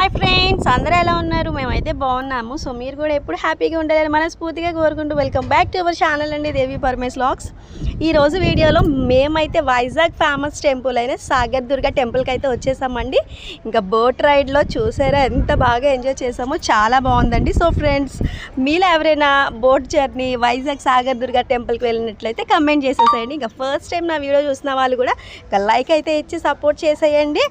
Hi friends అందరూ ఎలా ఉన్నారు? మేమైతే బాగున్నాము. సో మీరు కూడా ఎప్పుడు హ్యాపీగా ఉండాలని మనస్ఫూర్తిగా కోరుకుంటూ welcome back to our channel అండి దేవి పరమేశ్ లాక్స్ ఈ రోజు వీడియోలో మేమైతే వైజాగ్ ఫేమస్ టెంపుల్ అయిన సాగర్ దుర్గా టెంపుల్కి అయితే వచ్చేసామండి. ఇంకా బోట్ రైడ్లో చూసారా? ఎంత బాగా ఎంజాయ్ చేసామో. చాలా బాగుందండి. సో ఫ్రెండ్స్ మీలో ఎవరైనా బోట్ జర్నీ వైజాగ్ సాగర్ దుర్గా టెంపుల్కి వెళ్ళినట్లయితే కమెంట్ చేసేసేయండి. ఇంకా ఫస్ట్ టైం నా వీడియో చూసిన వాళ్ళు కూడా ఇంకా లైక్ అయితే ఇచ్చి సపోర్ట్ చేసేయండి.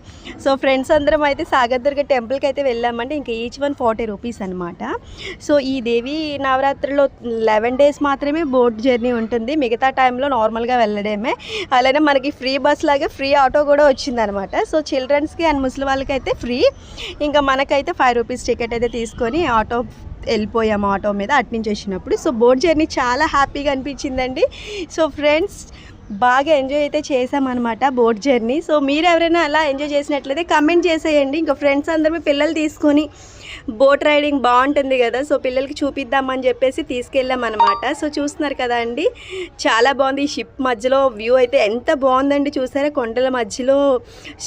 సో ఫ్రెండ్స్ అందరం అయితే సాగర్ దుర్గ టెంపుల్కి అయితే వెళ్ళామంటే ఇంకా ఈచ్ వన్ ఫార్టీ రూపీస్ అనమాట సో ఈ దేవి నవరాత్రిలో లెవెన్ డేస్ మాత్రమే బోట్ జర్నీ ఉంటుంది. మిగతా టైంలో నార్మల్గా వెళ్ళడమే. అలానే మనకి ఫ్రీ బస్ లాగే ఫ్రీ ఆటో కూడా వచ్చిందనమాట సో చిల్డ్రన్స్కి అండ్ ముసలి వాళ్ళకి అయితే ఫ్రీ. ఇంకా మనకైతే ఫైవ్ రూపీస్ టికెట్ అయితే తీసుకొని ఆటో వెళ్ళిపోయాము ఆటో మీద అట్నుంచి వచ్చినప్పుడు. సో బోట్ జర్నీ చాలా హ్యాపీగా అనిపించిందండి. సో ఫ్రెండ్స్ బాగా ఎంజాయ్ అయితే చేసామన్నమాట బోట్ జర్నీ సో మీరు ఎవరైనా అలా ఎంజాయ్ చేసినట్లయితే కమెంట్ చేసేయండి. ఇంకా ఫ్రెండ్స్ అందరూ పిల్లలు తీసుకొని బోట్ రైడింగ్ బాగుంటుంది కదా సో పిల్లలకి చూపిద్దామని చెప్పేసి తీసుకెళ్ళాం అనమాట సో చూస్తున్నారు కదా అండి చాలా బాగుంది. ఈ షిప్ మధ్యలో వ్యూ అయితే ఎంత బాగుందండి చూసారా? కొండల మధ్యలో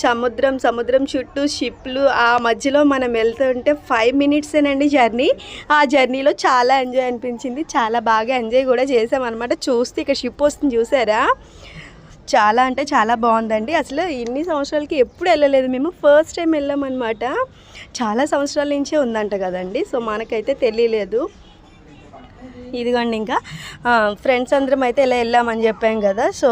సముద్రం సముద్రం చుట్టూ షిప్లు ఆ మధ్యలో మనం వెళ్తుంటే ఫైవ్ మినిట్సేనండి జర్నీ. ఆ జర్నీలో చాలా ఎంజాయ్ అనిపించింది. చాలా బాగా ఎంజాయ్ కూడా చేసామన్నమాట చూస్తే ఇక్కడ షిప్ వస్తుంది చూసారా? చాలా అంటే చాలా బాగుందండి. అసలు ఇన్ని సంవత్సరాలకి ఎప్పుడు వెళ్ళలేదు మేము. ఫస్ట్ టైం వెళ్ళామన్నమాట. చాలా సంవత్సరాల నుంచే ఉందంట కదండి. సో మనకైతే తెలియలేదు. ఇదిగోండి ఇంకా. ఫ్రెండ్స్ అందరం అయితే ఇలా వెళ్ళామని చెప్పాం కదా. సో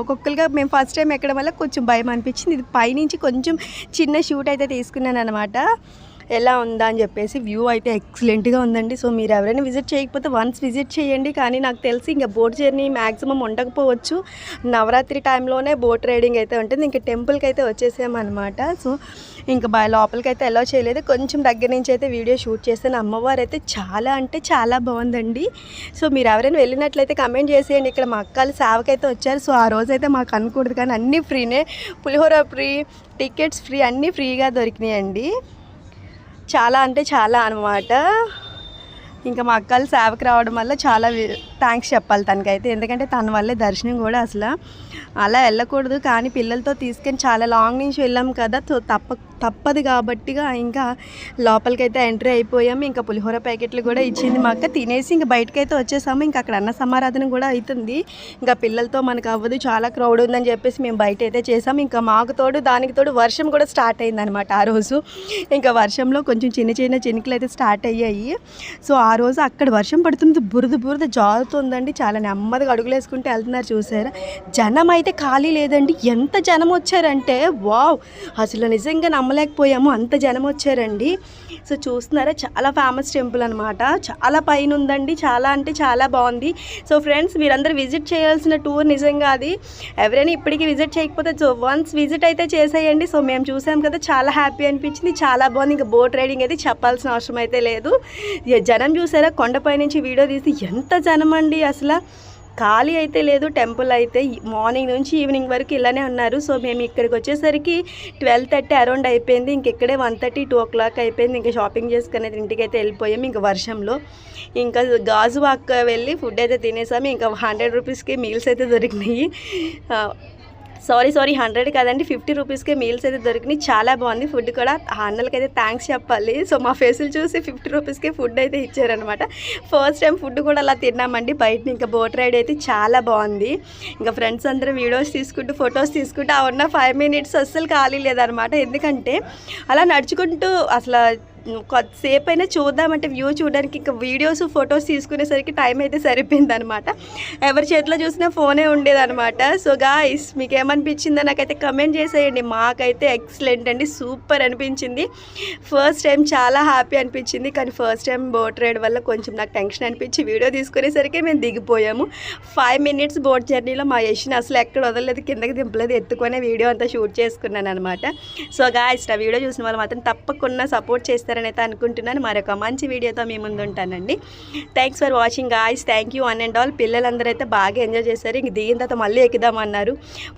ఒక్కొక్కరుగా మేము ఫస్ట్ టైం ఎక్కడం వల్ల కొంచెం భయం అనిపించింది. ఇది పైనుంచి కొంచెం చిన్న షూట్ అయితే తీసుకున్నాను అనమాట ఎలా ఉందా అని చెప్పేసి వ్యూ అయితే ఎక్సలెంట్గా ఉందండి. సో మీరు ఎవరైనా విజిట్ చేయకపోతే వన్స్ విజిట్ చేయండి. కానీ నాకు తెలిసి ఇంకా బోట్ జర్నీ మ్యాక్సిమం ఉండకపోవచ్చు. నవరాత్రి టైంలోనే బోట్ రైడింగ్ అయితే ఉంటుంది. ఇంకా టెంపుల్కి అయితే వచ్చేసామన్నమాట. సో ఇంకా బాగా లోపలికి అయితే ఎలా చేయలేదు. కొంచెం దగ్గర నుంచి అయితే వీడియో షూట్ చేస్తాను అమ్మవారు అయితే చాలా అంటే చాలా బాగుందండి. సో మీరు ఎవరైనా వెళ్ళినట్లయితే కమెంట్ చేసేయండి. ఇక్కడ మా అక్కలు సేవకైతే వచ్చారు. సో ఆ రోజు అయితే మాకు అనకూడదు. కానీ అన్నీ ఫ్రీనే పులిహోర ఫ్రీ టికెట్స్ ఫ్రీ అన్నీ ఫ్రీగా దొరికినాయండి. చాలా అంటే చాలా అనమాట ఇంకా మా అక్కలు సేవకు రావడం వల్ల చాలా థ్యాంక్స్ చెప్పాలి తనకైతే. ఎందుకంటే తన వల్లే దర్శనం కూడా అసలు. అలా వెళ్ళకూడదు. కానీ పిల్లలతో తీసుకొని చాలా లాంగ్ నుంచి వెళ్ళాం కదా. సో తప్ప తప్పదు కాబట్టిగా ఇంకా లోపలికైతే ఎంట్రీ అయిపోయాము. ఇంకా పులిహోర ప్యాకెట్లు కూడా ఇచ్చింది మా అక్క. తినేసి ఇంకా బయటకైతే వచ్చేసాము. ఇంకా అక్కడ అన్న సమారాధన కూడా అవుతుంది. ఇంకా పిల్లలతో మనకు అవ్వదు. చాలా క్రౌడ్ ఉందని చెప్పేసి మేము బయట అయితే చేసాము. ఇంకా మాకు తోడు దానికి తోడు వర్షం కూడా స్టార్ట్ అయిందనమాట ఆ రోజు. ఇంకా వర్షంలో కొంచెం చిన్న చిన్న చినుకులు అయితే స్టార్ట్ అయ్యాయి. సో ఆ రోజు అక్కడ వర్షం పడుతుంది. బురద బురద జారుతుందండి. చాలా నెమ్మదిగా అడుగులు వేసుకుంటే వెళ్తున్నారు చూసారా. జనం అయితే ఖాళీ లేదండి. ఎంత జనం వచ్చారంటే వావ్! అసలు నిజంగా నమ్మలేకపోయాము. అంత జనం వచ్చారండి. సో చూస్తున్నారా? చాలా ఫేమస్ టెంపుల్ అనమాట చాలా పైన ఉందండి. చాలా అంటే చాలా బాగుంది. సో ఫ్రెండ్స్ మీరందరూ విజిట్ చేయాల్సిన టూర్ నిజంగా అది. ఎవరైనా ఇప్పటికీ విజిట్ చేయకపోతే సో వన్స్ విజిట్ అయితే చేసేయండి. సో మేము చూసాం కదా చాలా హ్యాపీ అనిపించింది. చాలా బాగుంది. ఇంకా బోట్ రైడింగ్ అయితే చెప్పాల్సిన అవసరం అయితే లేదు. జనం చూసారా? కొండపై నుంచి వీడియో తీసి ఎంత జనం అండి అసలు. ఖాళీ అయితే లేదు టెంపుల్ అయితే మార్నింగ్ నుంచి ఈవినింగ్ వరకు ఇలానే ఉన్నారు. సో మేము ఇక్కడికి వచ్చేసరికి ట్వెల్వ్ థర్టీ అరౌండ్ అయిపోయింది. ఇంకెక్కడే one thirty two o'clock అయిపోయింది. ఇంకా షాపింగ్ చేసుకునేది ఇంటికైతే ఇంటికి అయితే వెళ్ళిపోయాం. ఇంకా వర్షంలో ఇంకా గాజువాక్ వెళ్ళి ఫుడ్ అయితే తినేసాము. ఇంకా హండ్రెడ్ రూపీస్కి మీల్స్ అయితే దొరికినాయి. సారీ సారీ హండ్రెడ్ కదండి. ఫిఫ్టీ రూపీస్కే మీల్స్ అయితే దొరికినాయి. చాలా బాగుంది ఫుడ్ కూడా. ఆ అన్నలకి అయితే థ్యాంక్స్ చెప్పాలి. సో మా ఫేసులు చూసి ఫిఫ్టీ రూపీస్కే ఫుడ్ అయితే ఇచ్చారనమాట ఫస్ట్ టైం ఫుడ్ కూడా అలా తిన్నామండి. బయట ఇంకా బోట్ రైడ్ అయితే చాలా బాగుంది. ఇంకా ఫ్రెండ్స్ అందరూ వీడియోస్ తీసుకుంటూ ఫొటోస్ తీసుకుంటూ ఆ ఉన్న ఫైవ్ మినిట్స్ అస్సలు ఖాళీ లేదనమాట ఎందుకంటే అలా నడుచుకుంటూ అసలు కొద్దిసేపు అయినా చూద్దామంటే వ్యూ చూడడానికి ఇంకా వీడియోస్ ఫొటోస్ తీసుకునేసరికి టైం అయితే సరిపోయింది అనమాట ఎవరి చేతిలో చూసినా ఫోనే ఉండేదన్నమాట సో గాయస్ మీకు ఏమనిపించిందో నాకైతే కమెంట్ చేసేయండి. మాకైతే ఎక్సలెంట్ అండి సూపర్ అనిపించింది. ఫస్ట్ టైం చాలా హ్యాపీ అనిపించింది. కానీ ఫస్ట్ టైం బోట్ రైడ్ వల్ల కొంచెం నాకు టెన్షన్ అనిపించి వీడియో తీసుకునేసరికి మేము దిగిపోయాము. ఫైవ్ మినిట్స్ బోట్ జర్నీలో మా యశ్ని అసలు ఎక్కడ వదలలేదు కిందకి దింపలేదు ఎత్తుకునే వీడియో అంతా షూట్ చేసుకున్నాను అనమాట సో గాయస్ నా వీడియో చూసిన వాళ్ళు మాత్రం తప్పకుండా సపోర్ట్ చేస్తారు చేస్తారని అయితే అనుకుంటున్నాను. మరొక మంచి వీడియోతో మీ ముందు ఉంటానండి thanks for watching guys thank you an and all పిల్లలందరూ అయితే బాగా ఎంజాయ్ చేశారు. ఇంక దిగిన తర్వాత మళ్ళీ ఎక్కుదామన్నారు.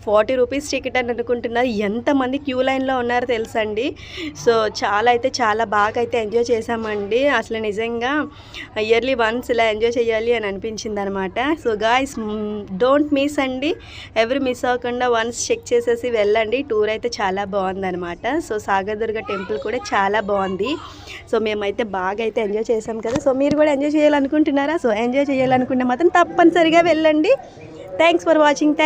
ఫార్టీ రూపీస్ టికెట్ అని అనుకుంటున్నారు. ఎంతమంది క్యూ లైన్లో ఉన్నారో తెలుసండి. సో చాలా అయితే చాలా బాగా అయితే ఎంజాయ్ చేశామండి. అసలు నిజంగా ఇయర్లీ వన్స్ ఇలా ఎంజాయ్ చేయాలి అని అనిపించింది అనమాట so guys don't mm, miss అండి. ఎవరు మిస్ అవ్వకుండా వన్స్ చెక్ చేసేసి వెళ్ళండి. టూర్ అయితే చాలా బాగుందన్నమాట సో సాగర్దుర్గ టెంపుల్ కూడా చాలా బాగుంది. సో మేమైతే బాగా అయితే ఎంజాయ్ చేసాం కదా. సో మీరు కూడా ఎంజాయ్ చేయాలనుకుంటున్నారా? సో ఎంజాయ్ చేయాలనుకుంటే మాత్రం తప్పనిసరిగా వెళ్ళండి. Thanks for watching thank